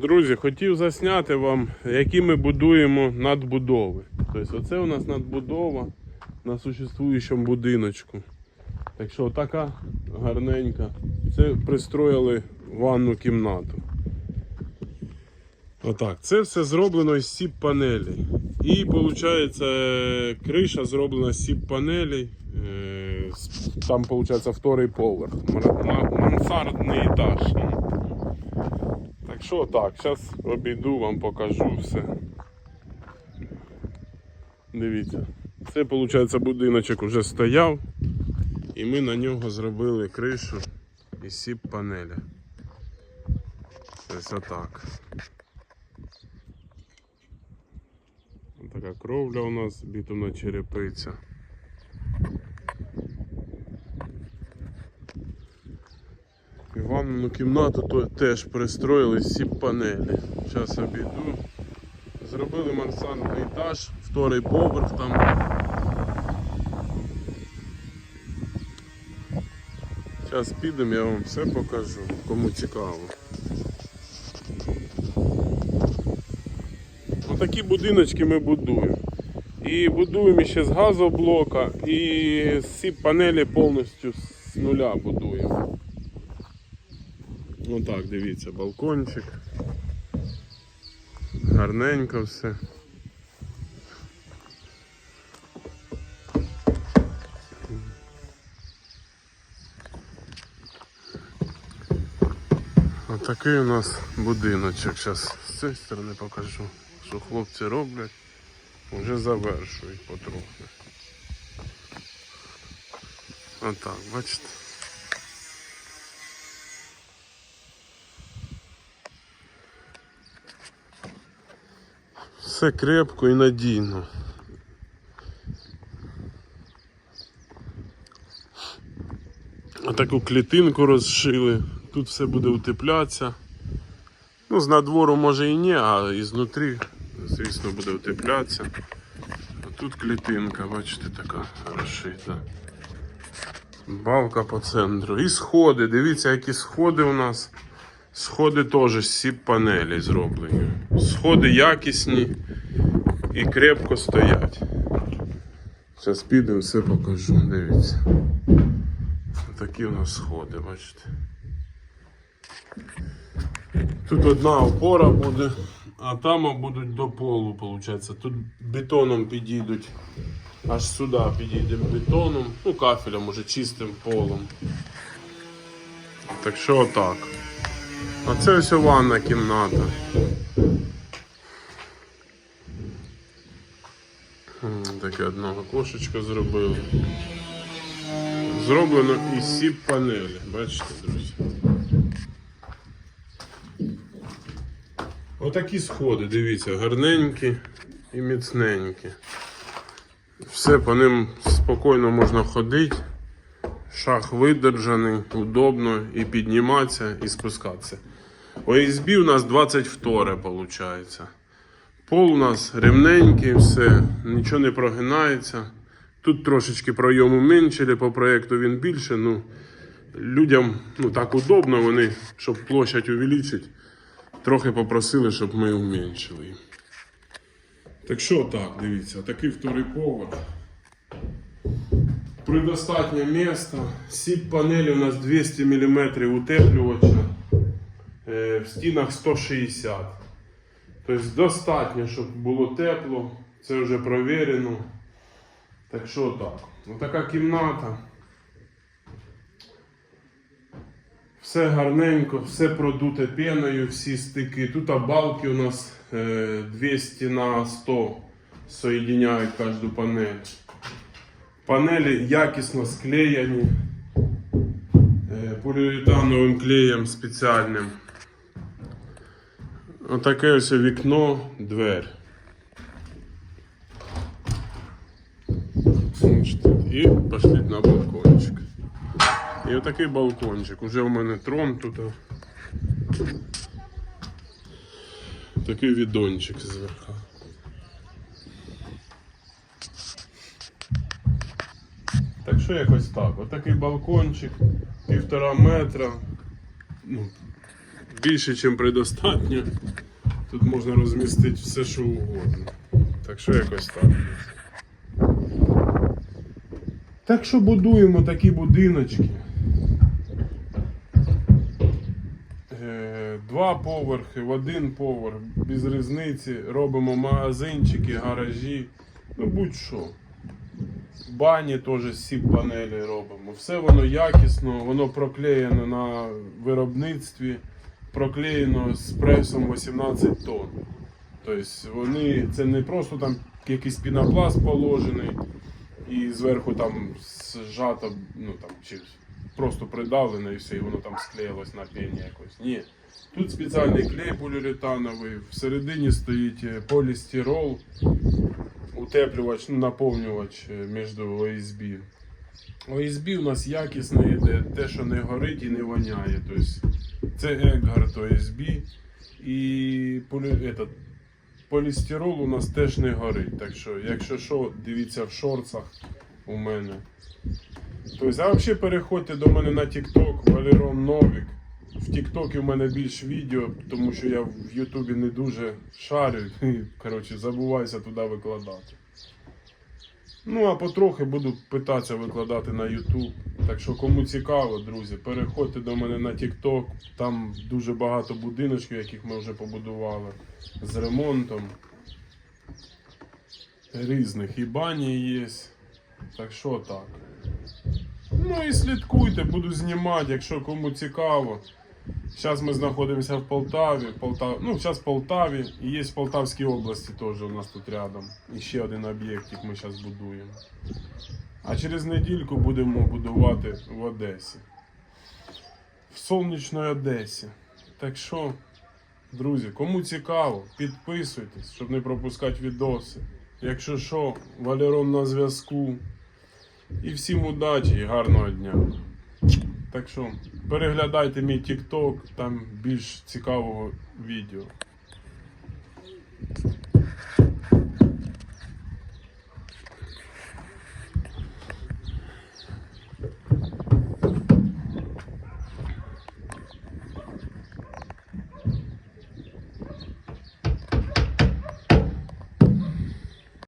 Друзі, хотів засняти вам, які ми будуємо надбудови. Тобто оце у нас надбудова на существуючому будиночку. Так що така гарненька. Це пристроїли ванну кімнату. Отак. Це все зроблено із сіп панелей. І виходить, криша зроблена з сіп панелей. Е, Там виходить вторий поверх. Мансардний етаж. Так що так, зараз обійду вам покажу все. Дивіться. Це виходить будиночок вже стояв. І ми на нього зробили кришу із сіп панеля. Ось отак. Така кровля у нас, бітумна черепиця. Ванну кімнату теж пристроїли всі панелі. Зараз обійду. Зробили мансардний етаж, вторий поверх там. Зараз підемо, я вам все покажу, кому цікаво. Отакі будиночки ми будуємо. І будуємо ще з газоблока, і всі панелі повністю з нуля будуємо. Отак, дивіться, балкончик. Гарненько все. Отакий у нас будиночок. Зараз з цієї сторони покажу, що хлопці роблять. Вже завершують потрохи. Отак, бачите. Все крепко і надійно. А Таку клітинку розшили. Тут все буде утеплятися. Ну, з надвору може і ні, а ізнутрі, звісно, буде утеплятися. А тут клітинка, бачите, така розшита. Балка по центру. І сходи. Дивіться, які сходи у нас. Сходи теж з сіп панелі зроблені. Сходи якісні і крепко стоять. Зараз підемо все покажу. Дивіться. Такі у нас сходи, бачите. Тут одна опора буде, а там будуть до полу, виходить. Тут бетоном підійдуть. Аж сюди підійдемо бетоном, ну кафелем уже чистим полом. Так що отак. А це ось ванна кімната. Таке одного кошечка зробили. Зроблено із сіп панелі, бачите, друзі. Отакі сходи, дивіться, гарненькі і міцненькі. Все по ним спокійно можна ходити. Шах видержаний, удобно і підніматися, і спускатися. ОСБ у нас 22 виходить. Пол у нас рівненький, все, нічого не прогинається. Тут трошечки пройому меншили, по проєкту він більше. Ну, людям ну, так удобно, вони, щоб площадь увеличити, трохи попросили, щоб ми уменьшили. їм. Так що так, дивіться, такий вторий поверх. Предостатнє місто. Сіп панелі у нас 200 мм утеплювача. Е, В стінах 160. Тобто достатньо, щоб було тепло. Це вже провірено. Так що так. Отака кімната. Все гарненько, все продуте пеною, всі стики. Тут балки у нас е, 200 на 100 соєдиняють кожну панель. Панелі якісно склеєні е, поліуретановим клеєм спеціальним. Отаке ось вікно, двері. І пошли на балкончик. І отакий балкончик. Уже у мене трон тут. Такий відончик зверху. Так що якось так. Отакий балкончик, півтора метра. Ну, більше, ніж предостатньо. Тут можна розмістити все, що угодно. Так що якось так. Так що будуємо такі будиночки. Е, Два поверхи, в один поверх, без різниці, робимо магазинчики, гаражі, ну будь-що. Бані теж сіп панелі робимо. Все воно якісно, воно проклеєно на виробництві, проклеєно з пресом 18 тонн. Тобто вони, це не просто там якийсь пінопласт положений і зверху там зжато, ну там чи просто придавлено і все, і воно там склеїлось на пені якось. Ні. Тут спеціальний клей поліуретановий, всередині стоїть е, полістирол, утеплювач, ну, наповнювач е, між ОСБ. ОСБ у нас якісно йде, те, що не горить і не воняє. Тобто це Екгард ОСБ і полі... полістирол у нас теж не горить. Так що, якщо що, дивіться в шорцах у мене. Тобто, а взагалі переходьте до мене на TikTok, Валерон Новік. В Тіктокі в мене більш відео, тому що я в Ютубі не дуже шарю. і, Коротше, забуваюся туди викладати. Ну, а потрохи буду питатися викладати на Ютуб. Так що, кому цікаво, друзі, переходьте до мене на TikTok. Там дуже багато будиночків, яких ми вже побудували з ремонтом. Різних і бані є. Так що так. Ну і слідкуйте, буду знімати, якщо кому цікаво. Зараз ми знаходимося в Полтаві. Полтав... Ну, зараз в Полтаві і є в Полтавській області теж у нас тут рядом. І ще один об'єктик ми зараз будуємо. А через недільку будемо будувати в Одесі. В сонячній Одесі. Так що, друзі, кому цікаво, підписуйтесь, щоб не пропускати відоси. Якщо що, Валерон на зв'язку. І всім удачі і гарного дня. Так що переглядайте мій TikTok, там більш цікавого відео.